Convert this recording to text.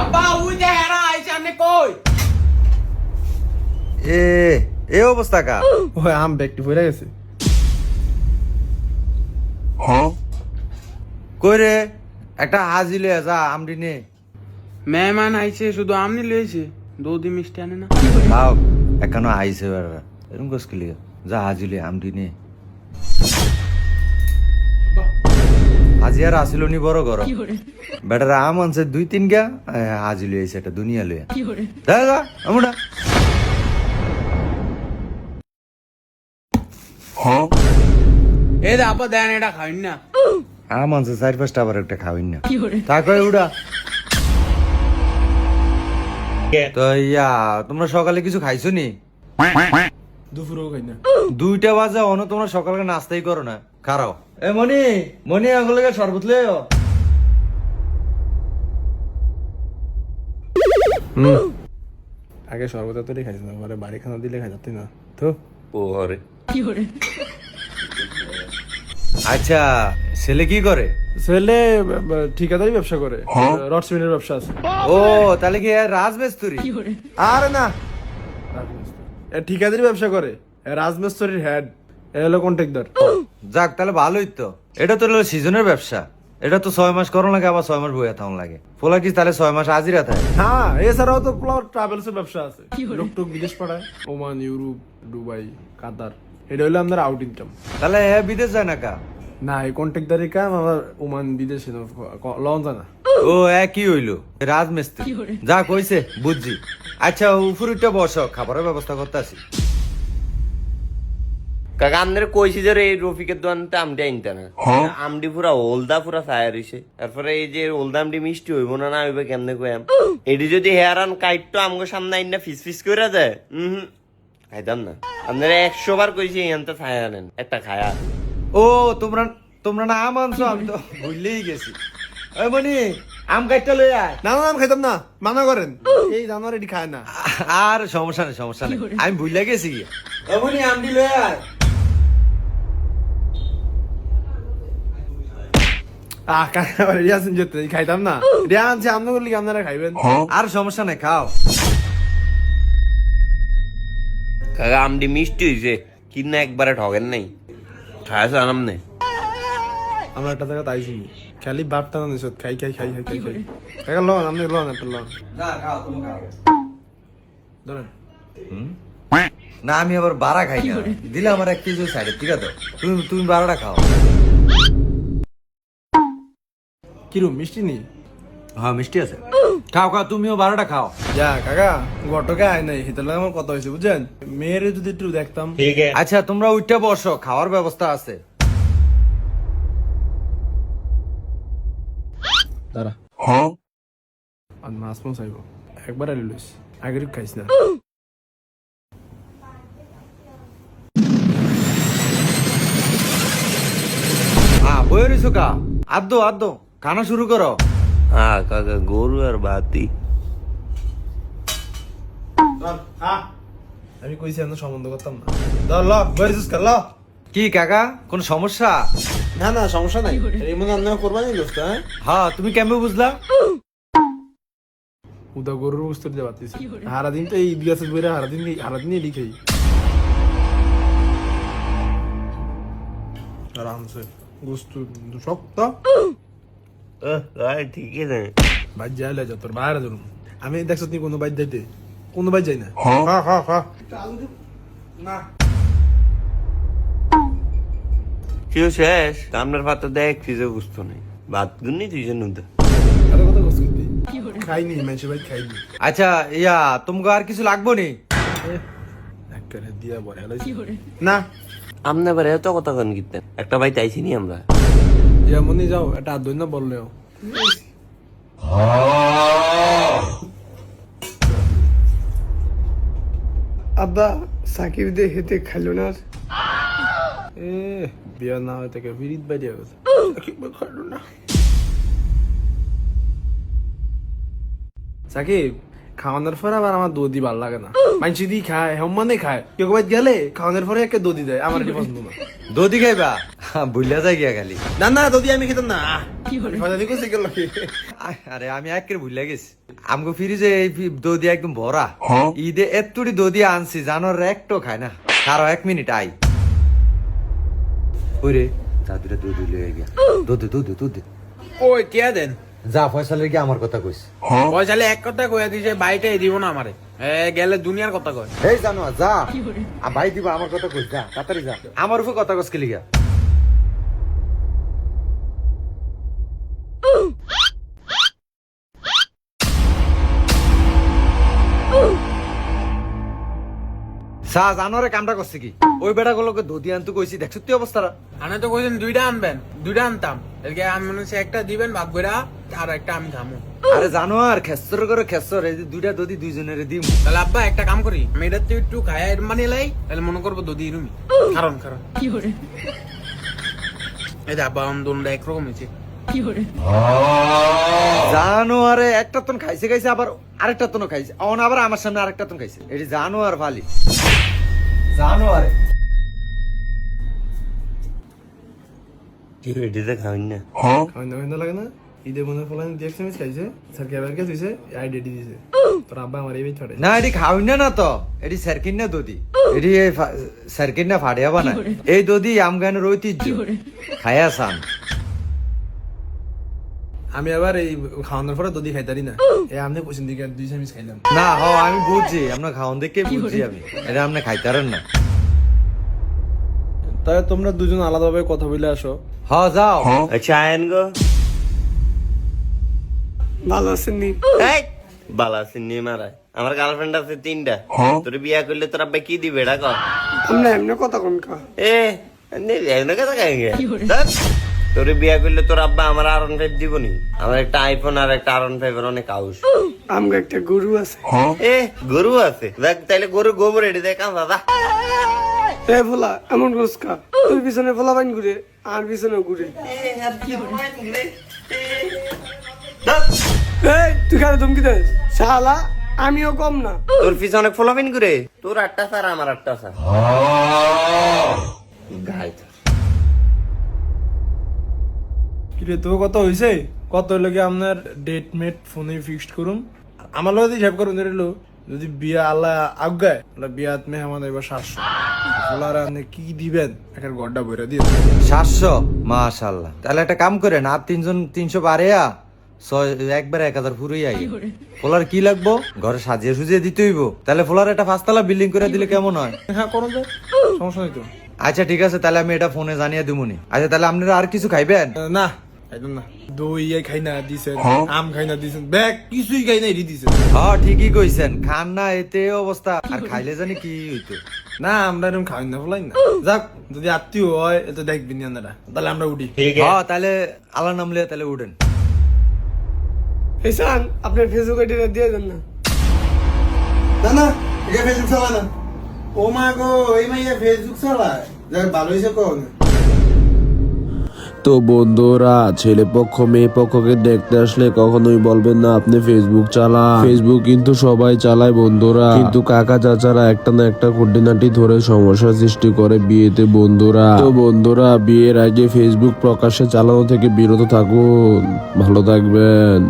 আব্বা ওই যে হেরা আইছে আপনি কই? এ এ অবস্থা কা ওই আম ব্যাগটি পড়ে গেছে। কই রে? একটা হাজি লয়ে যা আমডি নে। মেহমান আইছে শুধু আমনি লইছে? দৌদি মিষ্টি আনে না। তাও এখানো আইছে বেড়া। এরকম কস কি যা হাজি লয়ে আমডি নে। হাজি আর আসিল নি বড় ঘর বেটার আম আনছে দুই তিন গা এ, হাজি দুনিয়া লয়ে যা যা আমুটা। এই দে আব্বা দেন এটা খাইন না। আম আনছে চার পাঁচটা আবার একটা খাওয়াইন না। তারপরে উড়া। তো ইয়া তোমরা সকালে কিছু খাইছো নি? দুপুরেও খাই না। দুইটা বাজে অন তোমরা সকালে নাস্তাই করো না। খারাও এ মনি মনি আগলে শরবত লে আগে সর্বদা তোরই খাইছ না পরে বাড়ি খানা দিলে খাই যাতি না? তো আচ্ছা ছেলে কি করে? ছেলে ঠিকাদারি ব্যবসা করে। রড সিমেন্টের ব্যবসা আছে। ও তাহলে কি রাজমিস্ত্রি? আরে না। এ ঠিকাদারি ব্যবসা করে। এ রাজমিস্ত্রির হেড এ হলো কন্ট্রাক্টর যাক তাহলে ভালোই তো। এটা তো হলো সিজনের ব্যবসা। এটা তো ছয় মাস করো লাগে আবার ছয় মাস বইয়া থাকুন লাগে। পোলা কি তাহলে ছয় মাস হাজিরা থাকে? হ্যাঁ এছাড়াও তো ট্রাভেলস এর ব্যবসা আছে। লোক টোক বিদেশ পাঠায় ওমান ইউরোপ দুবাই কাতার। এটা হলো আমাদের আউট ইনকাম তাহলে এ বিদেশ যায় না কা? না এই কন্ট্রাক্টারি কাম আমার ওমান বিদেশে লন জানা ও একই হইল। রাজমিস্ত্রি। যা কইছে বুঝছি। আচ্ছা উপরটা বসো খাবারের ব্যবস্থা করতে আসি। কাকা আমাদের কইছি যে রে, এই রফিকের দোকানতে আমডি আনতে না। আমডি পুরা ওলদা পুরা ফায়ার হইছে। তারপরে এই যে ওলদা আমডি মিষ্টি হইব না না হইবে কেমনে কইম এটি যদি হেয়ার আন কাইটটো আমগো সামনে আইনা ফিস ফিস কইরা যায় হুম খাইতাম না। আপনারা একশো বার কইছি এখানতে খায় আনেন। একটা খায়া। ও তোমরা তোমরা না আম আনছো আমি তো ভুললেই গেছি। ওই মনি আম কাটটা লই আয়। না না আমি খাইতাম না মানা করেন। এই জানোয়ার এটি খায় না। আর সমস্যা নেই সমস্যা নেই। আমি ভুলে গেছি গিয়ে। ওই মনি আমডি লই আয়। আহ কাকা রিয়াসিন যেতে খাইতাম না। রিয়া আনছে আমনা করলে কি আপনারা খাইবেন আর সমস্যা নেই খাও। কাকা আমডি মিষ্টি হইছে কিনা একবারে ঠগেন নাই। আমরা একটা জায়গা তাই শুনি। খালি বাপটা না নিছত খাই খাই খাই খাই খাই খাই। কাকা লন আপনি লন একটা লন। না খাও তুমি খাও। ধরেন। না আমি আবার বাড়া খাই না। দিলে আমার এক কেজি সাইডে ঠিক আছে? তুমি তুমি বারোটা খাও। কিরম মিষ্টি নি? হ্যাঁ মিষ্টি আছে। খাও খাও তুমিও বারোটা খাও। যা কাকা গটকে আয় নাই হিতালে আমার কথা হয়েছে বুঝছেন? মেয়েরে যদি একটু দেখতাম। আচ্ছা তোমরা উঠটা বসো খাওয়ার ব্যবস্থা আছে। দাঁড়া। আর মাছ মাছ আইব। একবার আলি লইস আগের খাইস না। হ্যাঁ বই রইছো কা? আদ্দো আদ্দো। খানা শুরু করো। হ্যাঁ কাকা গরু আর বাতি। আমি কইছি আমরা সম্বন্ধ করতাম না। ধর ল বেরিস ল। কি কাকা? কোন সমস্যা? না না সমস্যা নাই। এই মনে রান্না করবানি দোস্ত হ্যাঁ? হ্যাঁ তুমি কেমন বুঝলা? উদা গরুর উস্তর দিয়ে বাতিছি সারাদিন তো এই বিয়াসে বইরা সারাদিন সারাদিন এডি খাই আরামসে গুস্তু শক্ত ঠিক আছে। বাইর যাই লে যা তোর বাইরে ধরুন আমি দেখছ তুই কোনো বাইর যাইতে কোনো বাইর যাই না। হ্যাঁ হ্যাঁ হ্যাঁ না। কেউ শেষ আপনার পাতা দেখ ফ্রিজে বুঝতো নেই। ভাত গুনি তুই জন্য খাইনি মানুষের বাইর খাইনি। আচ্ছা ইয়া তোমাকে আর কিছু লাগবো নি? দিয়া না। আমনে এত কথা কেন একটা ভাই তাইছি নি আমরা। যেমনই যাও এটা আর দৈন্য বললেও। আব্বা সাকিব দিয়ে হেতে খাইলো না এ বিয়া না হয় থেকে বিরিত বাইরে গেছে। খাইলো না। সাকিব খাওয়ানোর পরে আবার আমার দধি ভালো লাগে না। মানসি দি খায় হেমানে খায়। কেউ কবাই গেলে খাওয়ানোর পরে একে দধি দেয় আমার এটি পছন্দ না। দদি খাইবা? বুঝলা যাই গিয়া খালি। না না দধি আমি খেতাম না। আরে আমি একের ভুলে গেছি। আমগো ফ্রিজে এই দদি একদম ভরা। ঈদে এতুড়ি দদি আনছি জানোর একটো খায় না। কারও এক মিনিট আই ওরে দাদুরা দুধ লয়ে গিয়া। দুধ দুধ দুধ ওই কে দেন? যা ফয়সালের কি আমার কথা কইস। ফয়সালে এক কথা কয়ে দিছে বাইটাই দিব না আমারে। এ গেলে দুনিয়ার কথা কয়। এই জানো যা। আ, ভাই দিব আমার কথা কইস যা তাড়াতাড়ি যা। আমার উপর কথা কইস কেলিগা সা জানোরে কামটা করছে কি? ওই বেটা গুলোকে দধি আনতে কইছি দেখ সত্যি অবস্থাটা আনে তো কইছেন দুইটা আনবেন দুইটা আনতাম। এদিকে আমি মনে হচ্ছে একটা দিবেন ভাগ করে আর একটা আমি খামো। আরে জানো আর খেসর করে খেসর এই যে দুইটা দধি দুইজনের দিম। তাহলে আব্বা একটা কাম করি আমি এটার থেকে একটু খায়া মানে লাই তাহলে মনে করব দদি রুমি কারণ কারণ এই যে আব্বা আমার দোনটা একরকম হয়েছে। জানো আরে একটা তন খাইছে খাইছে আবার আরেকটা তন খাইছে। অন আবার আমার সামনে আরেকটা তন খাইছে। এটি এটিতে খাওয়াই না? খাওয়ানো খাওয়ানো লাগে না? ঈদে মনে ফলান দিয়ে একসাথে খাইছে স্যার কেবার কে দিছে আই দিছে। তোর আব্বা আমার এই ছড়ে। না এটি খাওয়াই না না তো। এটি সার্কিন না দদি। এটি সার্কিন না। ফাড়িয়া বানা এই দদি আমগানের ঐতিহ্য। খায়া সান। আমি আবার এই খাওয়ানোর পরে দধি খাইতারি না। এই আপনি পছন্দ দিকে দুই চামিচ খাইলাম। না হ আমি বুঝছি আপনার খাওয়ান দেখে বুঝছি আমি। এটা আপনি খাইতারেন না। তাহলে তোমরা দুজন আলাদাভাবে কথা বলে আসো। হ যাও। আচ্ছা আয়ন গো। ভালো আছেন নি? এই বালা সিন্নি মারায়। আমার গার্লফ্রেন্ড আছে তিনটা। তোর বিয়া করলে তোর আব্বা কি দিবে এটা কর আমরা এমনি কথা কোন কা? এ এমন কথা কাহিঙ্গে তোর বিয়া করলে তোর আব্বা আমার আর ফাইভ দিব নি আমার একটা আইফোন আর একটা আর ফাইভ এর অনেক আউস। আমগা একটা গরু আছে। এ গরু আছে। দেখ তাইলে গরু গোবর এটি দেখ দাদা এ ভোলা এমন রোজ কা তোর পিছনে ভোলা বাইন ঘুরে আর পিছনে ঘুরে। এই তুই কারে ধমকি দেস? শালা আমিও কম না। তোর পিছনে অনেক ফলোপিন করে তোর আটটা স্যার আমার আটটা স্যার। কিরে তো কত হইছে? কত লাগে আপনার ডেট মেট ফোনে ফিক্সড করুন আমার লগে হিসাব করুন ধরিলো যদি বিয়া আল্লাহ আজ্ঞায় তাহলে বিয়াত মেহমান এবার সাতশো। ফলার আপনি কি দিবেন? একটা গড্ডা বইরা দিয়ে সাতশো? মাশাল্লাহ তাহলে একটা কাম করেন আর তিনজন তিনশো পারেয়া ছয় একবারে এক হাজার ফুরই আই। ফোলার কি লাগবো? ঘরে সাজিয়ে সুজিয়ে দিতে হইব। তাহলে ফোলার একটা পাঁচতলা বিল্ডিং করে দিলে কেমন হয়? হ্যাঁ করুন সমস্যা নেই তো। আচ্ছা ঠিক আছে তাহলে আমি এটা ফোনে জানিয়ে দিবনি আচ্ছা তাহলে আপনারা আর কিছু খাইবেন? না খাইতাম না দই খাই না দিছেন আম খাই না দিছেন ব্যাগ কিছুই খাই না এটি দিছেন। হ্যাঁ ঠিকই কইছেন খান না এতে অবস্থা। আর খাইলে জানি কি হইতো। না আমরা এরকম খাই না ফলাই না। যাক যদি আত্মীয় হয় এত দেখবেন আপনারা। তাহলে আমরা উঠি। হ্যাঁ তাহলে আল্লাহ নামলে তাহলে উঠেন। এসান আপনার ফেসবুক আইডিটা দিয়ে দেন না। না না এটা ফেসবুক চালা না। ও মা গো এই মাইয়া ফেসবুক চালায়। যাক ভালো হয়েছে কোন তো বন্ধুরা, ছেলে পক্ষ, মেয়ে পক্ষকে দেখতে আসলে কখনোই বলবেন না, আপনি ফেসবুক চালা ফেসবুক কিন্তু সবাই চালায় বন্ধুরা। কিন্তু কাকা চাচারা একটা না একটা খুঁটিনাটি ধরে সমস্যা সৃষ্টি করে বিয়েতে বন্ধুরা। তো বন্ধুরা, বিয়ের আগে ফেসবুক প্রকাশ্যে চালানো থেকে বিরত থাকুন। ভালো থাকবেন।